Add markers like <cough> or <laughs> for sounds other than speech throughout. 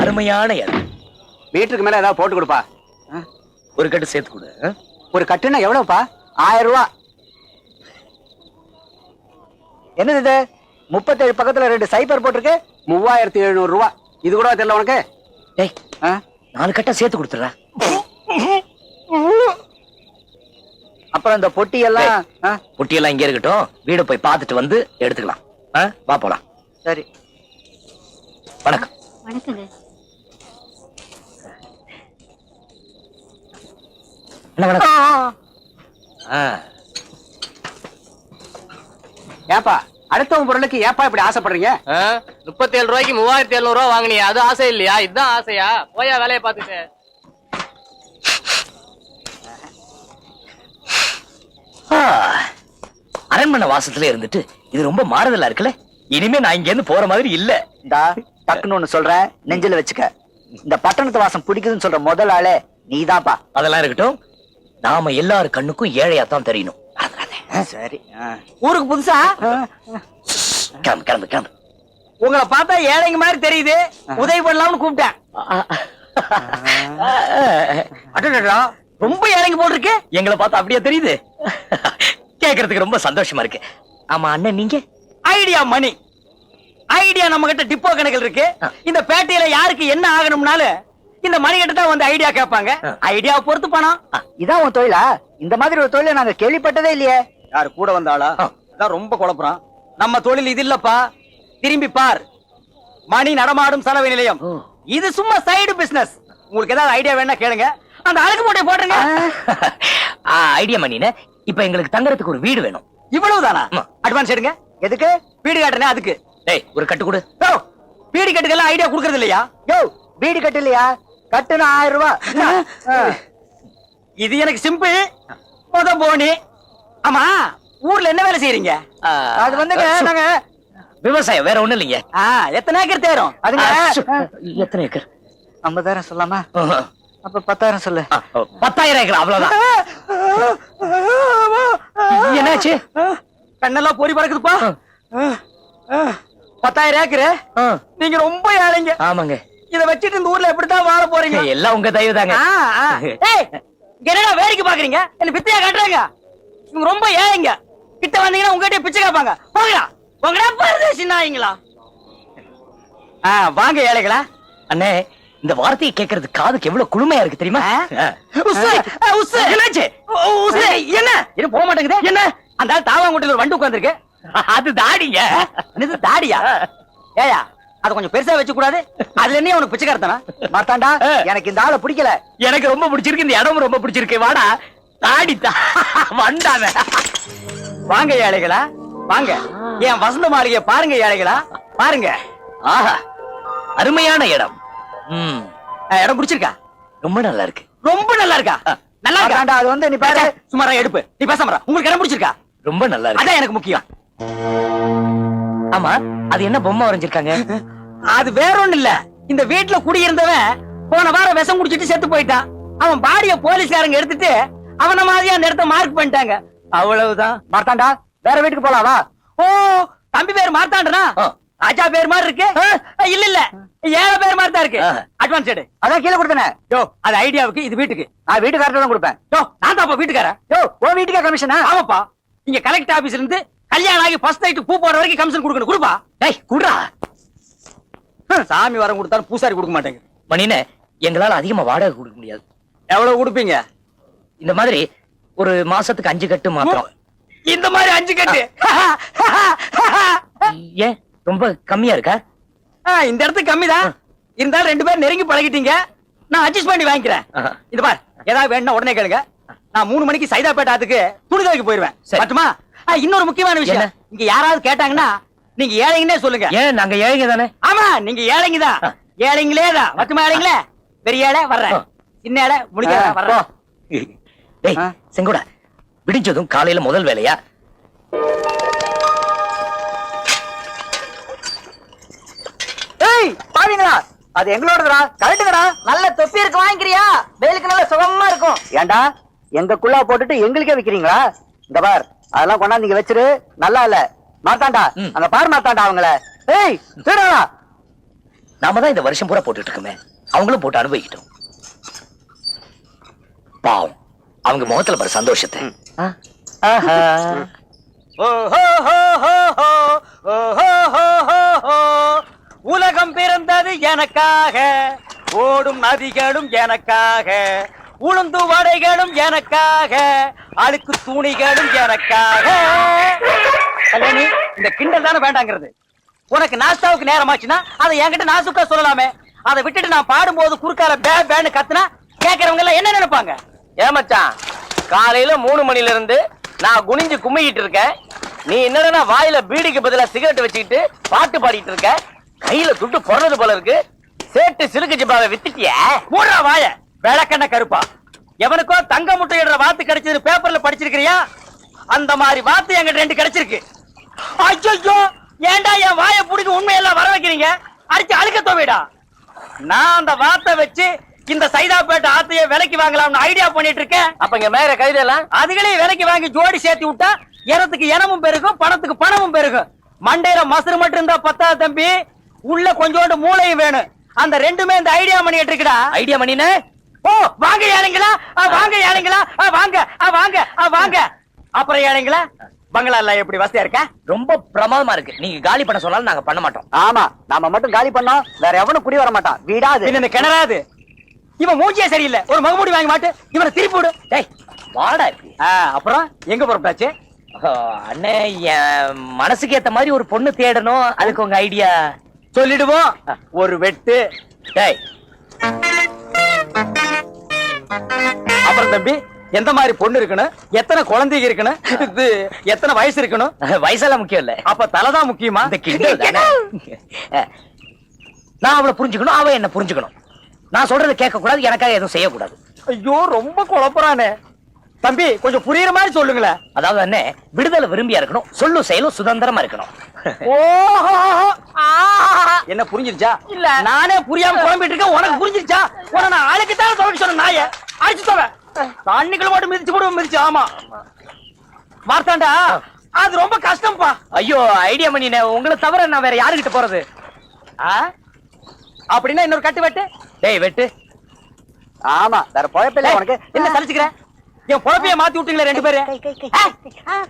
அருமையான இடம் மீட்டருக்கு மேல ஏதாவது போட்டு கொடுப்பா. ஒரு கட்டு சேர்த்து கொடு? ஒரு கட்டுன்னா எவ்வளவுப்பா? ஆயிரம் ரூபா என்னது இது? முப்பத்தேழு பக்கத்துல ரெண்டு சைபர் போட்டிருக்கு. மூவாயிரத்தி எழுநூறு ரூபா. இது கூட தெரியல உனக்கு? நாலு கட்டா சேர்த்து கொடுத்துறா அப்புறம் இந்த பொட்டி எல்லாம் ஆ, பொட்டியெல்லாம் இங்க இருக்கட்டும். வீடு போய் பார்த்துட்டு வந்து எடுத்துக்கலாம்? வா போலாம். சரி. வணக்கம். வணக்கங்க. ஏப்பா அடுத்தவன் பொருளுக்கு ஏப்பா இப்படி ஆசைப்படுறீங்க? முப்பத்தி ஏழு ரூபாய்க்கு மூவாயிரத்தி எழுநூறு ரூபா வாங்கினியா. அது ஆசை இல்லையா? இதுதான் ஆசையா? போயா வேலையை பார்த்துட்டு அரண்மனை வாசத்துல இருந்துட்டு இது ரொம்ப மாறுதலா இருக்குல்ல? இனிமே நான் இங்க இருந்து போற மாதிரி இல்ல. இந்தா டக்குன்னு ஒண்ணு சொல்றேன். நெஞ்சில வச்சுக்க. இந்த பட்டணத்து வாசம் பிடிக்குதுன்னு சொல்ற முதல் ஆளே நீதான்ப்பா. அதெல்லாம் இருக்கட்டும். நாம எல்லாரு கண்ணுக்கும் ஏழையா தான் தெரியணும் சரி ஊருக்கு புதுசா? கிளம்பு கிளம்பு கிளம்பு. உங்களை பார்த்தா ஏழைங்க மாதிரி தெரியுது. உதவி பண்ணலாம்னு கூப்பிட்டேன். ரொம்ப ஏழைங்க போல் இருக்கு. எங்களை பார்த்தா அப்படியே தெரியுது. கேக்குறதுக்கு ரொம்ப சந்தோஷமா இருக்கு. ஆமா அண்ணன் நீங்க? ஐடியா மணி. ஐடியா நம்ம கிட்ட டிப்போ கணக்கில் இருக்கு. இந்த பேட்டையில யாருக்கு என்ன ஆகணும்னாலும் இந்த மணி கிட்ட தான் வந்து ஐடியா கேட்பாங்க. ஐடியா பொறுத்து பணம். இதான் உன் தொழிலா? இந்த மாதிரி ஒரு தொழிலை நாங்க கேள்விப்பட்டதே இல்லையே. யாரு கூட வந்தாளா. அதான் ரொம்ப குழப்பறான். நம்ம தொழில் இது இல்லப்பா. திரும்பி பார். மணி நடமாடும் சலவை நிலையம். இது சும்மா சைடு பிசினஸ் உங்களுக்கு ஏதாவது ஐடியா வேணா கேளுங்க. அந்த அழகு மூட்டையை போட்டுருங்க ஐடியா மணின இப்ப எங்களுக்கு தங்கறதுக்கு ஒரு வீடு வேணும். இவ்வளவுதானா. அட்வான்ஸ் எடுங்க. எதுக்கு? வீடு காட்டுனே அதுக்கு. டேய் ஒரு கட்டு கொடு. யோ, வீடு கட்டுக்கெல்லாம் ஐடியா கொடுக்கறது இல்லையா? யோ வீடு கட்டு இல்லையா? கட்டுனா ஆயிரம் ரூபாய் ஆ. இது எனக்கு சிம்பிள் முத போனி. ஆமா ஊர்ல என்ன வேலை செய்யறீங்க அது வந்துங்க நாங்க விவசாயம் வேற ஒண்ணும் இல்லைங்க. எத்தனை ஏக்கர் தேரும்? அதுங்க. எத்தனை ஏக்கர்? ஐம்பதாயிரம் சொல்லாமா. அப்ப பத்தாயிரம் சொல்லு. பத்தாயிரம் ஏக்கர் அவ்வளவுதான். என்னாச்சு? கண்ணெல்லாம் பொறி பறக்குதுப்பா. பத்தாயிரம் ஏக்கரு. நீங்க ரொம்ப ஏழைங்க. ஆமாங்க. இத வச்சுட்டு இந்த ஊர்ல எப்படித்தான் வாழ போறீங்க? எல்லாம் உங்க தயவு தாங்க. என்னடா வேடிக்கை பாக்குறீங்க என்ன பிச்சையா கட்டுறாங்க? இவங்க ரொம்ப ஏழைங்க. கிட்ட வந்தீங்கன்னா உங்ககிட்ட பிச்சை கேட்பாங்க. போங்கடா. போங்கடா பரதேசி நாய்ங்களா? ஆ வாங்க ஏழைகளா. அண்ணே இந்த வார்த்தையை கேட்கறது காதுக்கு எவ்வளவு குளுமையா இருக்கு தெரியுமா. என்னாச்சு? என்ன? என்ன போக மாட்டேங்குது? என்ன? அந்த ஆள் தாவாங்குட்டில ஒரு வண்டு உட்கார்ந்திருக்கு. அது தாடிங்க. தாடியா? ஏயா அத கொஞ்சம் பெருசா வச்சு கூடாது அதுல என்ன உனக்கு பிச்சைக்காரத்தனா மார்த்தாண்டா எனக்கு இந்த ஆளை பிடிக்கல. எனக்கு ரொம்ப பிடிச்சிருக்கு இந்த இடமும் ரொம்ப பிடிச்சிருக்கு. வாடா தாடி தா வந்தாவ வாங்க ஏழைகளா. வாங்க. என் வசந்த மாளிகைய பாருங்க ஏழைகளா. பாருங்க. ஆஹா அருமையான இடம். இடம் பிடிச்சிருக்கா? ரொம்ப நல்லா இருக்கு ரொம்ப நல்லா இருக்கா நல்லா இருக்கா மார்த்தாண்டா அது வந்து நீ பாரு. சுமாரா எடுப்பு. நீ பேசாம உங்களுக்கு இடம் பிடிச்சிருக்கா? ரொம்ப நல்லா இருக்கு அதான் எனக்கு முக்கியம். ஆமா அது என்ன பொம்மை வரைஞ்சிருக்காங்க? அது வேற ஒண்ணு இல்ல இந்த வீட்டுல குடியிருந்தவன் போன வாரம் விஷம் குடிச்சிட்டு செத்து போயிட்டான். அவன் பாடிய போலீஸ்காரங்க எடுத்துட்டு அவன மாதிரியா அந்த இடத்த மார்க் பண்ணிட்டாங்க. அவ்வளவுதான். மார்த்தாண்டா வேற வீட்டுக்கு போலாம் வா. ஓ தம்பி பேர் மார்த்தாண்டனா? ஆ. ராஜா பேர் மாதிரி இருக்கு. இல்ல இல்ல. ஏழை பேர் மாதிரி தான் இருக்கு. அட்வான்ஸ் எடு. அதான் கீழே கொடுத்தனே. யோ அது ஐடியாவுக்கு இது வீட்டுக்கு. நான் வீட்டுக்காரர்ட்ட தான் கொடுப்பேன். யோ நான் தான் வீட்டுக்காரன்? யோ உன் வீட்டுக்கே கமிஷனா ஆமாப்பா. இங்க கலெக்டர் ஆபீஸ்ல இருந்து கல்யாணம் ஆகி ஃபர்ஸ்ட் நைட் பூ போடுற வரைக்கும் கமிஷன் கொடுக்கணும். கொடுப்பா. டேய் குடுறா. சாமி வரம் கொடுத்தாலும் பூசாரி கொடுக்க மாட்டேங்க மணின எங்களால அதிகமா வாடகை கொடுக்க முடியாது. எவ்வளவு கொடுப்பீங்க? இந்த மாதிரி ஒரு மாசத்துக்கு அஞ்சு கட்டு மாத்திரம். இந்த மாதிரி அஞ்சு கட்டு. <laughs> ஏன்? ரொம்ப கம்மியா இருக்கா? இந்த இடத்துக்கு கம்மிதான். இருந்தாலும் ரெண்டு பேரும் நெருங்கி பழகிட்டீங்க. நான் அட்ஜஸ்ட் பண்ணி வாங்கிக்கிறேன். இது பார் ஏதாவது வேணும்னா உடனே கேளுங்க. நான் மூணு மணிக்கு சைதாப்பேட்டை ஆத்துக்கு துணி துவைக்க போயிருவேன் ஆ, இன்னொரு முக்கியமான விஷயம்? இங்க யாராவது கேட்டாங்கன்னா நீங்க ஏழைங்கன்னே சொல்லுங்க. ஏன்? நாங்க ஏழைங்க தானே? ஆமா நீங்க ஏழைங்க தான். ஏழைங்களே தான். மட்டுமா ஏழைங்களே? பெரிய ஏழை வர்றேன். சின்ன ஏழை முடிக்க ஆ, வர்றேன். டேய். செங்கோடா விடிஞ்சதும் காலையில முதல் வேலையா? பாவீங்களா அது எங்களோடதுடா கரெக்டுங்கடா நல்ல தொப்பி இருக்கு வாங்கிக்கிறியா? வேலுக்கு நல்ல சுகமா இருக்கும். ஏண்டா எங்க குள்ளா போட்டுட்டு எங்களுக்கே விக்கிறீங்களா? இந்த பார் அதெல்லாம் கொண்டாந்து இங்க வச்சிரு. நல்லா இல்ல. மாத்தாண்டா. அங்க பாரு மாத்தாண்டா அவங்கள. ஏய் திருடா நாம தான் இந்த வருஷம் பூரா போட்டுட்டு இருக்கோமே. அவங்களும் போட்டு அனுபவிக்கிட்டோம். பாவம். அவங்க முகத்துல பாரு சந்தோஷத்தை. ஆ? ஆஹா. உலகம் பிறந்தது எனக்காக. ஓடும் நதிகளும் எனக்காக. உளுந்து வடைகளும் எனக்காக. அழுக்கு துணிகளும் எனக்காக. கல்யாணி இந்த கிண்டல் தானே வேண்டாங்கிறது. உனக்கு நாஸ்தாவுக்கு நேரமாச்சுன்னா அதை என்கிட்ட நாசுக்கா சொல்லலாமே. அதை விட்டுட்டு நான் பாடும்போது குறுக்கால பே பேன்னு கத்துனா கேட்கறவங்க எல்லாம் என்ன நினைப்பாங்க? ஏமச்சான் காலையில மூணு மணில இருந்து நான் குனிஞ்சு கும்மிக்கிட்டு இருக்கேன். நீ என்னடா வாயில பீடிக்கு பதிலா சிகரெட் வச்சுக்கிட்டு பாட்டு பாடிட்டு இருக்க? கையில துட்டு பொறது போல இருக்கு. சேட்டு சிலுக்கு ஜிப்பாவை வித்துட்டிய. மூடுறா வாய. விளக்கண்ண கருப்பா. எவனுக்கோ தங்க முட்டையிடுற வாத்து கிடைச்சது பேப்பர்ல படிச்சிருக்கிறியா? அந்த மாதிரி வாத்து எங்கிட்ட ரெண்டு கிடைச்சிருக்கு. ஐயோ ஏன்டா என் வாயை புடிக்க உண்மையெல்லாம் வர வைக்கிறீங்க? அடிச்சு அழுக்க தோவிடா. நான் அந்த வாத்தை வச்சு இந்த சைதாப்பேட்டை ஆத்தைய விலைக்கு வாங்கலாம்னு ஐடியா பண்ணிட்டு இருக்கேன். அப்ப இங்க மேல கைதெல்லாம் அதுகளே விலைக்கு வாங்கி ஜோடி சேர்த்து விட்டா இனத்துக்கு இனமும் பெருகும் பணத்துக்கு பணமும் பெருகும். மண்டையில மசுறு மட்டும் இருந்தா பத்தாது தம்பி. உள்ள கொஞ்சோண்டு மூளையும் வேணும். அந்த ரெண்டுமே இந்த ஐடியா பண்ணிட்டு இருக்குடா ஐடியா மணினே ஓ வாங்க ஏழைங்களா ஆ, வாங்க ஏழைங்களா ஆ, வாங்க ஆ, வாங்க ஆ, வாங்க. அப்புறம் ஏழைங்களா பங்களா எல்லாம் எப்படி வசதியா இருக்க? ரொம்ப பிரமாதமா இருக்கு. நீங்க காலி பண்ண சொன்னாலும் நாங்க பண்ண மாட்டோம். ஆமா நாம மட்டும் காலி பண்ணோம் வேற எவனும் குடி வர மாட்டான். வீடாது. இந்த கிணறாது. இவன் மூஞ்சியே சரியில்லை. ஒரு மகமூடி வாங்கி மாட்டு இவனை திருப்பி விடு. டேய் வாடா இப்படி. ஆ, அப்புறம் எங்க புறப்பட்டாச்சு அண்ணே என் மனசுக்கு ஏத்த மாதிரி ஒரு பொண்ணு தேடணும். அதுக்கு உங்க ஐடியா. சொல்லிடுவோம். ஒரு வெட்டு. டேய். அப்புறம் தம்பி எந்த மாதிரி பொண்ணு இருக்கணும் எத்தனை குழந்தைங்க இருக்கணும் இது எத்தனை வயசு இருக்கணும் <laughs> வயசெல்லாம் முக்கியம் இல்ல. அப்ப தலைதான் முக்கியமா? இந்த கிண்டல் தானே? <laughs> நான் அவளை புரிஞ்சுக்கணும் அவ என்ன புரிஞ்சுக்கணும். நான் சொல்றதை கேட்க கூடாது எனக்காக எதுவும் செய்யக்கூடாது. ஐயோ ரொம்ப குழப்பறானே. தம்பி கொஞ்சம் புரியுற மாதிரி சொல்லுங்களேன். அதாவது அண்ணே விடுதலை விரும்பியா இருக்கணும் சொல்லும் செயலும் சுதந்திரமா இருக்கணும். என்ன புரிஞ்சிருச்சா? இல்ல. நானே புரியாம குழம்பிட்டு இருக்கேன். உனக்கு புரிஞ்சிருச்சா? உன நான் ஆளுக்கு தான் துவைக்க சொன்ன நாய. அடிச்சு தோவ தண்ணிக்குள்ள மட்டும் மிதிச்சு கூட மிதிச்சு ஆமா. மார்த்தாண்டா அது ரொம்ப கஷ்டம்ப்பா ஐயோ ஐடியா மணினே உங்களை தவிர நான் வேற யாருகிட்ட போறது? ஆ? அப்படின்னா இன்னொரு கட்டு வெட்டு. டேய் வெட்டு. ஆமா வேற பொழப்பில்ல உனக்கு. என்ன சலிச்சுக்கிற? என் பொழப்பைய மாத்தி விட்டீங்களே ரெண்டு பேரும்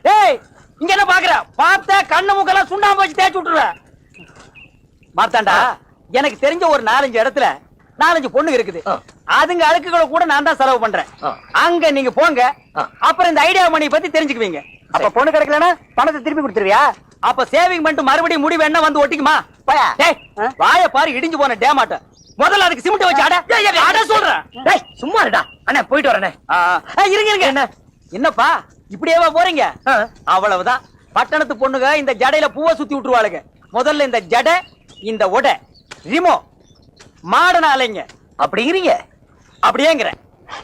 டேய் இங்க என்ன பாக்குற? பார்த்த கண்ணு மூக்கெல்லாம் சுண்ணாம்பு வச்சு தேய்ச்சி விட்டுருவேன் மார்த்தாண்டா எனக்கு தெரிஞ்ச ஒரு நாலஞ்சு இடத்துல நாலஞ்சு பொண்ணுங்க இருக்குது. அதுங்க அழுக்குகளை கூட நான் தான் செலவு பண்றேன். அங்க நீங்க போங்க. அப்புறம் இந்த ஐடியா மணி பத்தி தெரிஞ்சுக்குவீங்க. அப்ப பொண்ணு கிடைக்கலன்னா பணத்தை திருப்பி கொடுத்துருவியா? அப்ப சேவிங் பண்ணிட்டு மறுபடியும் முடிவு என்ன வந்து ஒட்டிக்குமா? வாய பாரு இடிஞ்சு போன டேமாட்ட முதல்ல அதுக்கு சிமெண்ட் வச்சு அட அட சொல்றேன். டேய் சும்மா இருடா. அண்ணே போயிட்டு வரேனே இருங்க இருங்க. என்ன? என்னப்பா? இப்படியேவா போறீங்க. அவ்வளவுதான். பட்டணத்து பொண்ணுங்க இந்த ஜடையில பூவை சுத்தி விட்டுருவாளுங்க. முதல்ல இந்த ஜடை இந்த உடை. ரிமோ மாடன அலைங்க அப்படிங்கிறீங்க? அப்படியேங்கிற.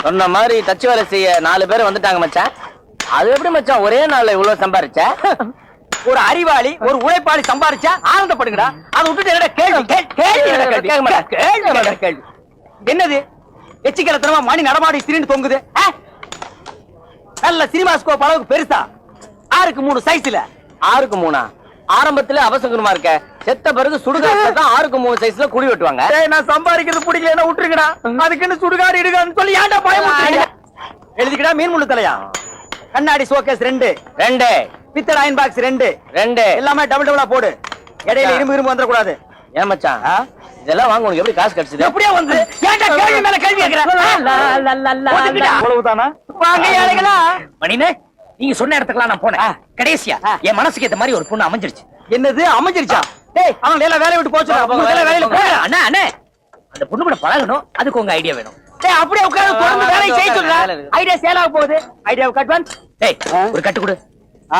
சொன்ன மாதிரி தச்சு வேலை செய்ய நாலு பேர் வந்துட்டாங்க மச்சான். அது எப்படி மச்சான்? ஒரே நாள்ல இவ்வளவு சம்பாரிச்ச? ஒரு அறிவாளி ஒரு உழைப்பாளி சம்பாரிச்சா ஆனந்தப்படுங்கடா. அதை விட்டுட்டு என்னடா கேள்வி? கேள்வி கேள்வி? என்னது? எச்சிக்கலத்தனமா மணி நடமாடி திரின்னு தொங்குது. நல்ல சினிமாஸ்கோப் அளவுக்கு பெருசா? ஆறுக்கு மூணு சைஸ்ல ஆறுக்கு மூணா? ஆரம்பத்துல அவசகுணமா இருக்க. செத்த பிறகு சுடுகாட்டுல <laughs> தான் ஆறுக்கு மூணு சைஸ்ல குடி வெட்டுவாங்க. நான் சம்பாதிக்கிறது பிடிக்கலன்னா விட்டுருங்கடா. அதுக்குன்னு சுடுகாடு இடுகான்னு சொல்லி ஏன்டா பயமுறுத்துறீங்க எழுதிக்கடா மீன் முள்ளு தலையா? கண்ணாடி சோகேஸ் ரெண்டு. ரெண்டு. பித்தளை அயன் பாக்ஸ் ரெண்டு. ரெண்டு. எல்லாமே டபுள் டபுளா போடு. இடையில இரும்பு இரும்பு வந்துடக்கூடாது. ஏன் மச்சான்? இதெல்லாம் வாங்க உனக்கு எப்படி காசு கிடைச்சது? எப்படியா வந்து? ஏன்டா கேள்வி மேல கேள்வி கேக்குற அவ்வளவுதானா? வாங்க ஏழைகளா. மணினே நீங்க சொன்ன இடத்துக்குலாம் நான் போனேன். கடைசியா. என் மனசுக்கு ஏத்த மாதிரி ஒரு பொண்ணு அமைஞ்சிருச்சு. என்னது? அமைஞ்சிருச்சா? டேய் அவங்க எல்லாம் வேலையை விட்டு போச்சு வேலையில போடா. அண்ணா அண்ணே அந்த பொண்ணு கூட பழகணும். அதுக்கு உங்க ஐடியா வேணும். டேய் அப்படியே உட்கார்ந்து தொடர்ந்து வேலையை செய்ய சொல்றா. வேலை. ஐடியா சேல் ஆக போகுது. ஐடியா கட்வன் டேய். ஒரு கட்டு கொடு.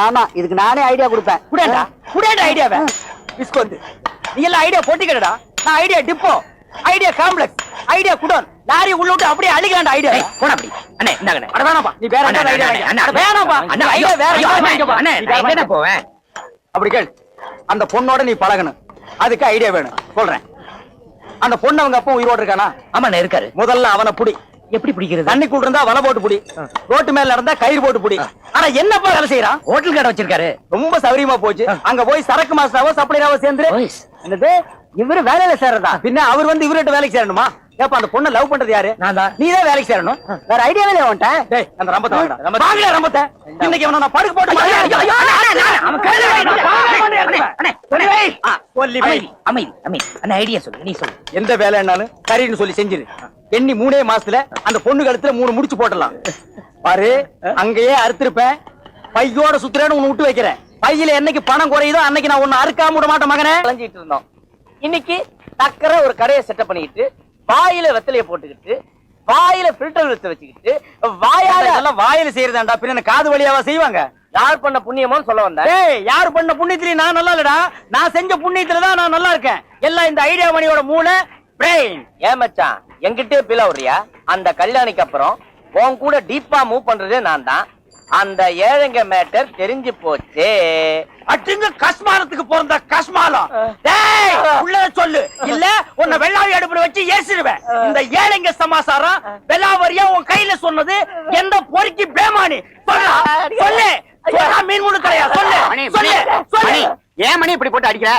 ஆமா இதுக்கு நானே ஐடியா கொடுப்பேன். குடேண்டா குடேண்டா ஐடியாவை விஸ்கோந்து நீ எல்லாம் ஐடியா போட்டிக்கிறடா நான் idea depot idea complex idea godown. Lorry உள்ள விட்டு அப்படியே அழிக்கலாம்டா ஐடியா டேய் போடா அப்படி. அண்ணே இந்தாங்கண்ணே. அட நீ வேற அண்ணே, ஐடியா அண்ணே, அண்ணே, அண்ணே, ஐடியா வேற ஐடியா அண்ணே, நான் எங்கண்ணே போவேன்? அப்படி கேள். அந்த பொண்ணோட நீ பழகணும். அதுக்கு ஐடியா வேணும். சொல்றேன். அந்த பொண்ணு அவங்க அப்பா உயிரோடு இருக்கானா? ஆமாண்ணே இருக்காரு. முதல்ல அவனை புடி. எப்படி பிடிக்கிறது? தண்ணிக்குள்ள இருந்தா வலை போட்டு புடி. ரோட்டு மேல நடந்தா கயிறு போட்டு புடி. ஆனா என்னப்பா வேலை செய்யறான் ஹோட்டல் கடை வச்சிருக்காரு. ரொம்ப சௌரியமா போச்சு. அங்க போய் சரக்கு மாஸ்டராவோ சப்ளையராவோ சேர்ந்து. என்னது? இவரு வேலையில சேரதா பின்ன அவர் வந்து இவர்கிட்ட வேலைக்கு சேரணுமா? ஏப்பா அந்த பொண்ணை லவ் பண்றது யாரு? நான் தான். நீ தான் வேலைக்கு சேரணும். வேற ஐடியாவே இல்லையா உன்ட்ட டேய் அந்த ரம்பத்தை வாங்கடா. வாங்கடா ரம்பத்தை. இன்னைக்கு அவன நான் படுக்க போட்டு அவன் கையில வை, அண்ணே, சொல்லி ஐடியா சொல்லு நீ சொல்லு. எந்த வேலைன்னாலும் சரின்னு சொல்லி செஞ்சிரு. எண்ணி மூணே மாசத்துல அந்த பொண்ணு கழுத்துல மூணு முடிச்சு போட்டுடலாம். பாரு அங்கேயே அறுத்திருப்பேன். பையோட சுத்துறேன்னு உன்னை விட்டு வைக்கிறேன். பையில என்னைக்கு பணம் குறையுதோ அன்னைக்கு நான் உன்னை அறுக்காம விட மாட்டேன் மகனே. அலைஞ்சிட்டு இருந்தோம். இன்னைக்கு டக்கர ஒரு கடையை செட்டப் பண்ணிக்கிட்டு வாயில வெத்தலைய போட்டுக்கிட்டு வாயில ஃபில்டர் வச்சு வச்சுக்கிட்டு வாயால அதெல்லாம் வாயில செய்யறதாண்டா. பின்ன காது வழியாவா செய்வாங்க? யார் பண்ண புண்ணியமோன்னு சொல்ல வந்தேன். ஏய் யாரு பண்ண புண்ணியத்திலயும் நான் நல்லா இல்லடா. நான் செஞ்ச புண்ணியத்துல தான் நான் நல்லா இருக்கேன். எல்லாம் இந்த ஐடியா மணியோட மூளை பிரெயின் ஏன் மச்சான் என்கிட்டயே பீல அந்த கல்யாணிக்கு அப்புறம் உன் கூட டீப்பா மூவ் பண்றதே நான் தான். அந்த ஏழைங்க மேட்டர் தெரிஞ்சு போச்சு. அட்டுங்க கஸ்மாலத்துக்கு பிறந்த கஸ்மாலம் டேய் உள்ள சொல்லு. இல்ல உன்னை வெள்ளாவி அடுப்புல வச்சு ஏசிடுவேன். இந்த ஏழைங்க சமாசாரம் வெள்ளாவரியா உன் கையில சொன்னது எந்த பொறுக்கி பேமானி? சொல்லு. சொல்லு. மீன் முழு கடையா? சொல்லு. சொல்லு. சொல்லு. ஏன் மணி இப்படி போட்டு அடிக்கிற?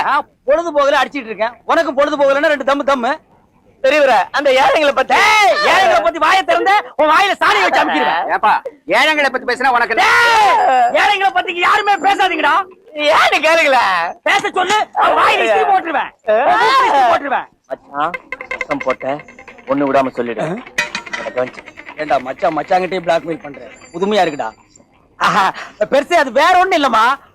பொழுது போகல அடிச்சிட்டு இருக்கேன். உனக்கும் பொழுது போகலன்னா ரெண்டு தம்மு தம்மு. தெரியவர அந்த ஏழைங்களை பத்தி. ஏழைங்களை பத்தி வாயை திறந்த உன் வாயில சாணி வச்சு அமுக்கிடுவேன் ஏப்பா ஏழைங்களை பத்தி பேசினா உனக்கு ஏழைங்களை பத்தி யாருமே பேசாதீங்கடா. ஏன்னு கேளுங்கள. பேச சொல்லு வாயில போட்டுருவேன் போட்டுருவேன் மச்சான் சத்தம் போட்ட ஒண்ணு விடாம சொல்லிடு. ஏண்டா மச்சான் மச்சாங்கிட்டே பிளாக்மெயில் பண்ற? புதுமையா இருக்குடா. ஆஹா, பெருசு அது வேற ஒண்ணும் இல்லம்மா.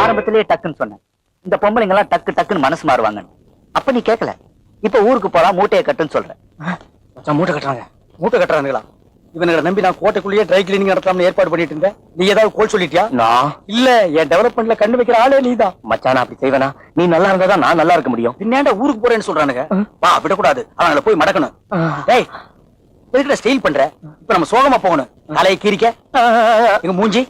ஆரம்பத்திலேயே டக்குன்னு சொன்னேன். இந்த பொம்பளைங்க எல்லாம் டக்கு டக்குன்னு மனசு மாறுவாங்க அப்ப நீ கேட்கல இப்ப ஊருக்கு போலாம் மூட்டையை கட்டுன்னு சொல்ற மச்சான், மூட்டை கட்டுறாங்க. மூட்டை கட்டுறானுங்களா? இவனுங்களை நம்பி நான் கோட்டைக்குள்ளேயே ட்ரை கிளீனிங் நடத்தாம ஏற்பாடு பண்ணிட்டு இருந்தேன். நீ ஏதாவது கோல் சொல்லிட்டியா? நான் இல்ல என் டெவலப்மெண்ட்ல கண்ணு வைக்கிற ஆளே நீதான். மச்சான் அப்படி செய்வேனா? நீ நல்லா இருந்தா நான் நல்லா இருக்க முடியும். பின்னாண்ட ஊருக்கு போறேன்னு சொல்றானுங்க? வா விடக்கூடாது. அவங்கள போய் மடக்கணும். டேய் எதுக்குடா ஸ்டைல் பண்ற? இப்ப நம்ம சோகமா போகணும். தலையை கீரிக்க எங்க மூஞ்சி.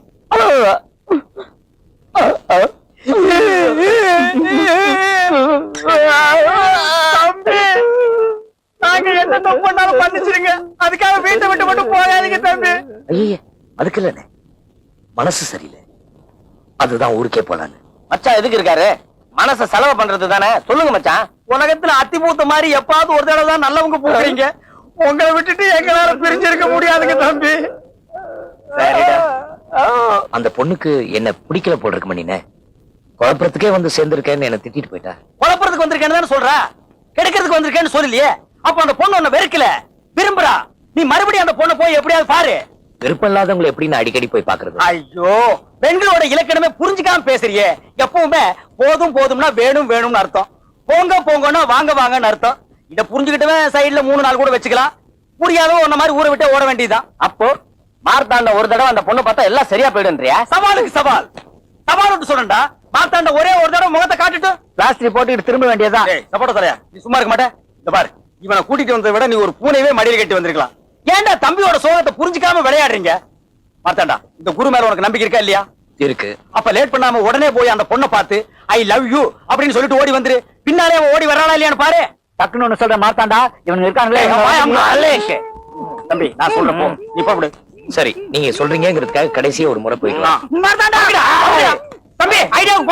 நாங்க என்ன தப்பு பண்ணாலும் மன்னிச்சிருங்க. அதுக்காக வீட்டை விட்டு மட்டும் போகாதீங்க தம்பி. ஐயே அதுக்கு இல்லண்ணே. மனசு சரியில்லை. அதுதான் ஊருக்கே போலான்னு. மச்சான் எதுக்கு இருக்காரு? மனச செலவு பண்றது தானே? சொல்லுங்க மச்சான். உலகத்துல அத்தி பூத்த மாதிரி எப்பாவது ஒரு தடவை தான் நல்லவங்க பூக்குறீங்க உங்களை விட்டுட்டு எங்களால பிரிஞ்சிருக்க முடியாதுங்க தம்பி. அந்த பொண்ணுக்கு என்ன பிடிக்கல போல் இருக்கு மணினே. குழப்பறதுக்கே வந்து சேர்ந்திருக்கேன்னு என்ன திட்டிட்டு போயிட்டா. குழப்பறதுக்கு வந்திருக்கேன்னு தானே சொல்றா? கெடுக்கிறதுக்கு வந்திருக்கேன்னு சொல்லலையே அப்ப அந்த பொண்ணு உன்னை வெறுக்கல. விரும்புறா. நீ மறுபடியும் அந்த பொண்ணை போய் எப்படியாவது பாரு. விருப்பம் இல்லாதவங்களை எப்படி நான் அடிக்கடி போய் பாக்குறது ஐயோ பெண்களோட இலக்கணமே புரிஞ்சுக்காம பேசுறியே. எப்பவுமே போதும் போதும்னா வேணும் வேணும்னு அர்த்தம். போங்க போங்கன்னா வாங்க வாங்கன்னு அர்த்தம். இத புரிஞ்சுக்கிட்டவன் சைடுல மூணு நாள் கூட வச்சுக்கலாம். புரியாதவன் உன்ன மாதிரி ஊரை விட்டு ஓட வேண்டியதுதான். அப்போ மார்த்தாண்ட ஒரு தடவை அந்த பொண்ணு பார்த்தா எல்லாம் சரியா போயிடுன்றியா சவாலுக்கு சவால். சவால் சொல்லண்டா மாத்தாண்ட ஒரே ஒரு தடவை முகத்தை காட்டிட்டு. பிளாஸ்டிக் போட்டுக்கிட்டு திரும்ப வேண்டியதுதான் ஏய் சப்போட்ட தலையா நீ சும்மா இருக்க மாட்டே. இந்த பாரு இவனை கூட்டிட்டு வந்ததை விட நீ ஒரு பூனையவே மடியில் கட்டி வந்திருக்கலாம். ஏன்டா தம்பியோட சோகத்தை புரிஞ்சுக்காம விளையாடுறீங்க? மாத்தாண்டா இந்த குரு மேல உனக்கு நம்பிக்கை இருக்கா இல்லையா? இருக்கு. அப்ப லேட் பண்ணாம உடனே போய் அந்த பொண்ணை பார்த்து ஐ லவ் யூ அப்படின்னு சொல்லிட்டு ஓடி வந்துரு. பின்னாலே அவன் ஓடி வர்றாளா இல்லையான்னு பாரு. டக்குன்னு ஒண்ணு சொல்ற மாத்தாண்டா இவனுங்க இருக்காங்களே. தம்பி நான் சொல்றேன் போ. நீ போடு சரி நீங்க சொல்றீங்கிறதுக்காக கடைசியா ஒரு முறை போயிடலாம் தம்பி ஐடியாவுக்கு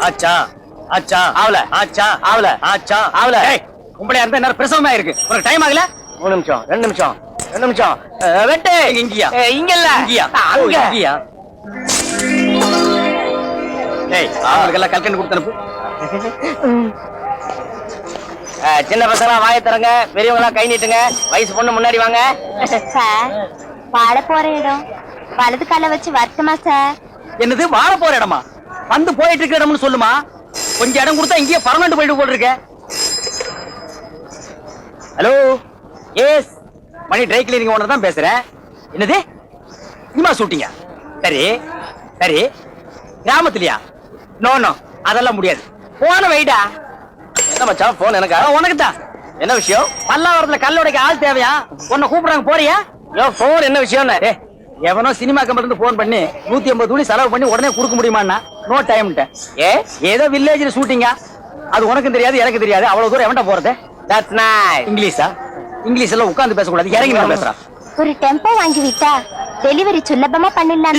ஆச்சா ஆவல. ஆச்சா ஆவல. ஆச்சா ஆவல. உங்களையா இருந்தா நேரம் பிரசவமா இருக்கு. உனக்கு டைம் ஆகல? மூணு நிமிஷம் ரெண்டு நிமிஷம் ரெண்டு நிமிஷம். வெட்டு இங்கயா? இங்க இல்ல இங்கயா? அங்க. இங்கயா? டேய் அவங்களுக்கெல்லாம் கல்கண்டு கொடுத்து அனுப்பு. அஹ், சின்ன பசங்க வாயை தரங்க பெரியவங்க கை நீட்டுங்க. வயசு பொண்ணு முன்னாடி வாங்க. சார் வாழ போற இடம். வலது கால வச்சு வருத்தமா சார்? என்னது வாழ போற இடமா? வந்து போயிட்டு இருக்கிற இடம்னு சொல்லுமா? கொஞ்சம் இடம் கொடுத்தா இங்கேயே பர்மனண்ட் போயிட்டு போட்டு இருக்க hello S Mani dry cleaning owner தான் பேசுறேன் என்னது? சினிமா ஷூட்டிங்கா சரி சரி. கிராமத்துலயா நோ நோ அதெல்லாம் முடியாது. போன வைடா. என்ன மச்சான்? போன் எனக்கா? உனக்கு தான் என்ன விஷயம்? பல்லாவரத்துல கல்லுடைக்கு ஆள் தேவையா? உன்னை கூப்பிடுறாங்க போறியா? யோ போன் என்ன விஷயம் ஏய், எவனோ சினிமா கம்பெனி இருந்து போன் பண்ணி நூத்தி ஐம்பது துணி செலவு பண்ணி உடனே கொடுக்க முடியுமான்னா நோ டைம்ட்டேன் ஏ? ஏதோ வில்லேஜ்ல ஷூட்டிங்கா அது உனக்கும் தெரியாது எனக்கு தெரியாது. அவ்வளவு தூரம் எவன்டா போறது? That's nice இங்கிலீஷா? இங்கிலீஷ் எல்லாம் உட்கார்ந்து பேசக்கூடாது. இறங்கி நான் பேசுறான் ஒரு டெம்போ வாங்கி விட்டா டெலிவரி சுலபமா பண்ணிடலாம்.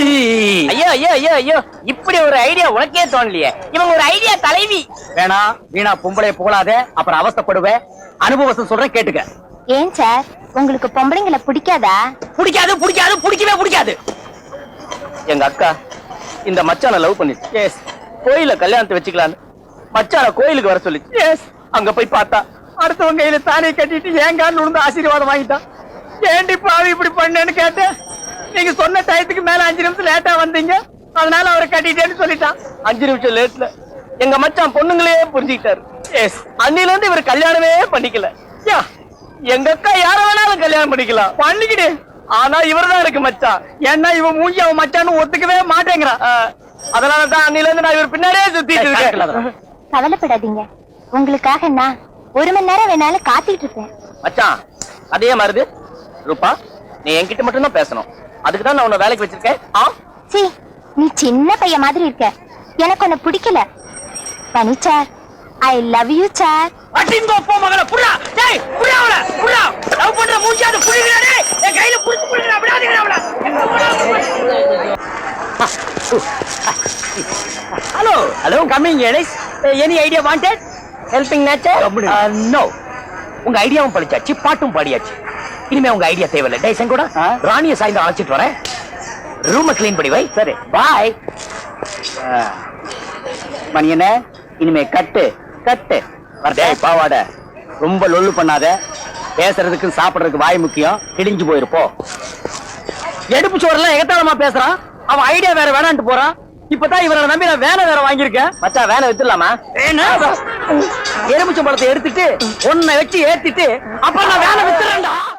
ஐயோ ஐயோ ஐயோ ஐயோ. இப்படி ஒரு ஐடியா உனக்கே தோணலையே. இவங்க ஒரு ஐடியா தலைவி. வேணா வீணா பொம்பளை புகழாத அப்புறம் அவஸ்தைப்படுவேன் அனுபவத்தை சொல்றேன் கேட்டுக்க. ஏன் சார்? உங்களுக்கு பொம்பளைங்களை பிடிக்காதா? பிடிக்காது பிடிக்காது பிடிக்கவே பிடிக்காது. எங்க அக்கா இந்த மச்சான லவ் பண்ணிச்சு. எஸ் கோயில கல்யாணத்தை வச்சுக்கலான்னு. மச்சான கோயிலுக்கு வர சொல்லிச்சு. எஸ் அங்க போய் பார்த்தா அடுத்தவங்க கையில தானே கட்டிட்டு ஏன் காலில் விழுந்து ஆசீர்வாதம் வாங்கிட்டான். ஏண்டி பாவி இப்படி பண்ணேன்னு கேட்டேன்? நீங்க சொன்ன டயத்துக்கு மேல அஞ்சு நிமிஷம் லேட்டா வந்தீங்க. அதனால அவரை கட்டிட்டேன்னு சொல்லிட்டான். அஞ்சு நிமிஷம் லேட்ல எங்க மச்சான் பொண்ணுங்களே புரிஞ்சுக்கிட்டாரு. எஸ் அன்னில இருந்து இவர் கல்யாணமே பண்ணிக்கல. யா, எங்க அக்கா யார வேணாலும் கல்யாணம் பண்ணிக்கலாம். பண்ணிக்கிடு. ஆனா இவர்தான் இருக்கு மச்சான். ஏன்னா இவன் மூஞ்சி அவன் மச்சான்னு ஒத்துக்கவே மாட்டேங்கிறான். ஆஹ், அதனால தான் அன்னில இருந்து நான் இவர் பின்னாடியே சுத்திட்டு இருக்கேன். கவலைப்படாதீங்க. உங்களுக்காக நான் ஒரு மணி நேரம் வேணாலும் காத்துட்டு இருப்பேன். மச்சான் அதே மாதிரி ரூபா நீ என்கிட்ட மட்டும் தான் பேசணும். அதுக்கு தான் நான் உன்னை வேலைக்கு வச்சிருக்கேன். ஆ? சி நீ சின்ன பையன் மாதிரி இருக்க. எனக்கு உன்னை பிடிக்கல. பனி sir I love you sir. அட்டிங்கோ போ மகள புடா டேய் புடா அவள புடா லவ் பண்ற மூஞ்சி அது புடிங்கடா டேய் என் கையில புடிச்சு புடிங்கடா விடாதீங்கடா அவள. Hello hello coming any idea wanted helping nature no உங்க ஐடியாவும் படிச்சாச்சு பாட்டும் பாடியாச்சு. இனிமே உங்க ஐடியா தேவையில்லை. டேய் செங்கோடா? ராணிய சாய்ந்து அழைச்சிட்டு வரேன். ரூம க்ளீன் பண்ணி வை. சரி. பாய் மணி என்ன? இனிமே கட்டு கட்டு. டேய் பாவாட. ரொம்ப லொல்லு பண்ணாத. பேசுறதுக்கு சாப்பிடுறதுக்கு வாய் முக்கியம். கிழிஞ்சு போயிருப்போம் எடுப்பு சோறுலாம் எகத்தாளமா பேசுறான். அவன் ஐடியா வேற வேணான்ட்டு போறான். இப்பதான் இவரை நம்பி நான் வேலை வேற வாங்கியிருக்கேன். மச்சான் வேலை வித்துடலாமா? எலுமிச்சம்பழத்தை எடுத்துட்டு ஒன்னை வச்சு ஏத்திட்டு அப்புறம் நான் வேலை வித்துறேன்டா.